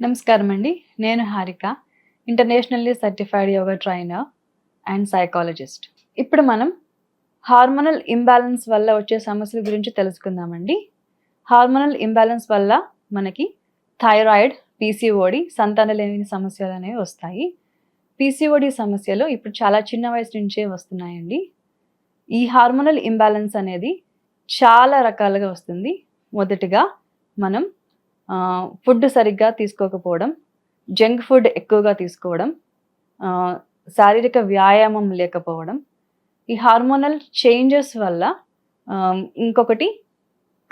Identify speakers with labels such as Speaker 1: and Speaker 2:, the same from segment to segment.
Speaker 1: నమస్కారం అండి నేను Harika internationally certified yoga trainer and psychologist. ఇప్పుడు మనం హార్మోనల్ ఇంబ్యాలెన్స్ వల్ల వచ్చే సమస్యల గురించి తెలుసుకుందామండి. హార్మోనల్ ఇంబ్యాలెన్స్ వల్ల మనకి థైరాయిడ్ పీసీఓడి సంతానలేని సమస్యలు అనేవి వస్తాయి. పీసీఓడి సమస్యలు ఇప్పుడు చాలా చిన్న వయసు నుంచే వస్తున్నాయండి. ఈ హార్మోనల్ ఇంబ్యాలెన్స్ అనేది చాలా రకాలుగా వస్తుంది. మొదటిగా మనం ఫుడ్ సరిగ్గా తీసుకోకపోవడం జంక్ ఫుడ్ ఎక్కువగా తీసుకోవడం శారీరక వ్యాయామం లేకపోవడం ఈ హార్మోనల్ చేంజెస్ వల్ల ఇంకొకటి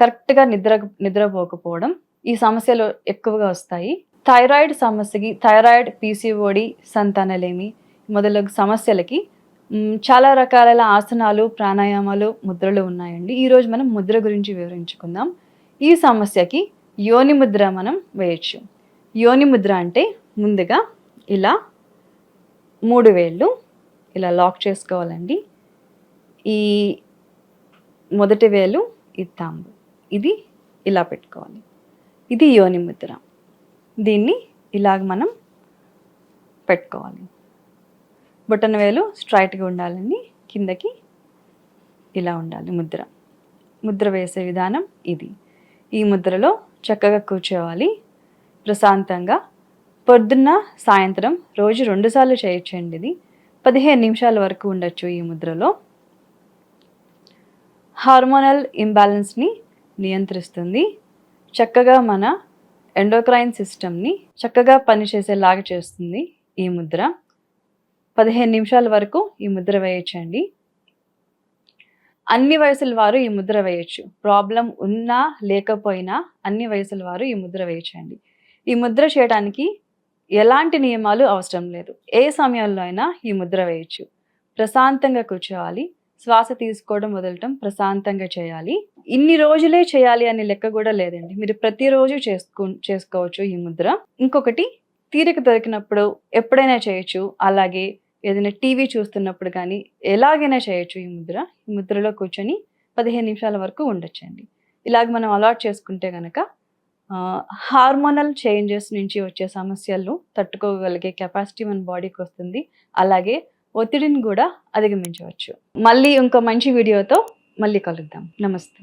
Speaker 1: కరెక్ట్గా నిద్ర నిద్రపోకపోవడం ఈ సమస్యలు ఎక్కువగా వస్తాయి. థైరాయిడ్ సమస్యకి థైరాయిడ్ పీసీఓడి సంతానలేమి మొదలగు సమస్యలకి చాలా రకాల ఆసనాలు ప్రాణాయామాలు ముద్రలు ఉన్నాయండి. ఈరోజు మనం ముద్ర గురించి వివరించుకుందాం. ఈ సమస్యకి యోని ముద్ర మనం వేయచ్చు. యోని ముద్ర అంటే ముందుగా ఇలా మూడు వేళ్ళు ఇలా లాక్ చేసుకోవాలండి. ఈ మొదటి వేలు ఈ తాంబు. ఇది ఇలా పెట్టుకోవాలి. ఇది యోని ముద్ర. దీన్ని ఇలాగ మనం పెట్టుకోవాలి. బొటన వేలు స్ట్రైట్గా ఉండాలండి. కిందకి ఇలా ఉండాలి ముద్ర. ముద్ర వేసే విధానం ఇది. ఈ ముద్రలో చక్కగా కూర్చోవాలి. ప్రశాంతంగా. పొద్దున్న సాయంత్రం రోజు రెండుసార్లు చేయొచ్చండి ఇది. పదిహేను నిమిషాల వరకు ఉండొచ్చు ఈ ముద్రలో. హార్మోనల్ ఇంబ్యాలెన్స్ని నియంత్రిస్తుంది. చక్కగా మన ఎండోక్రైన్ సిస్టమ్ని చక్కగా పనిచేసేలాగా చేస్తుంది ఈ ముద్ర. పదిహేను నిమిషాల వరకు ఈ ముద్ర వేయచ్చండి. అన్ని వయసుల వారు ఈ ముద్ర వేయచ్చు. ప్రాబ్లం ఉన్నా లేకపోయినా అన్ని వయసుల వారు ఈ ముద్ర వేయచ్చండి. ఈ ముద్ర చేయడానికి ఎలాంటి నియమాలు అవసరం లేదు. ఏ సమయంలో అయినా ఈ ముద్ర వేయచ్చు. ప్రశాంతంగా కూర్చోవాలి. శ్వాస తీసుకోవడం వదలటం ప్రశాంతంగా చేయాలి. ఇన్ని రోజులే చేయాలి అనే లెక్క కూడా లేదండి. మీరు ప్రతిరోజు చేసుకో చేసుకోవచ్చు ఈ ముద్ర. ఇంకొకటి తీరిక దొరికినప్పుడు ఎప్పుడైనా చేయొచ్చు. అలాగే ఏదైనా టీవీ చూస్తున్నప్పుడు కానీ ఎలాగైనా చేయొచ్చు ఈ ముద్ర. ఈ ముద్రలో కూర్చొని పదిహేను నిమిషాల వరకు ఉండొచ్చండి. ఇలాగ మనం అలాట్ చేసుకుంటే కనుక హార్మోనల్ చేంజెస్ నుంచి వచ్చే సమస్యలను తట్టుకోగలిగే కెపాసిటీ మన బాడీకి వస్తుంది. అలాగే ఒత్తిడిని కూడా అధిగమించవచ్చు. మళ్ళీ ఇంకో మంచి వీడియోతో మళ్ళీ కలుద్దాం. నమస్తే.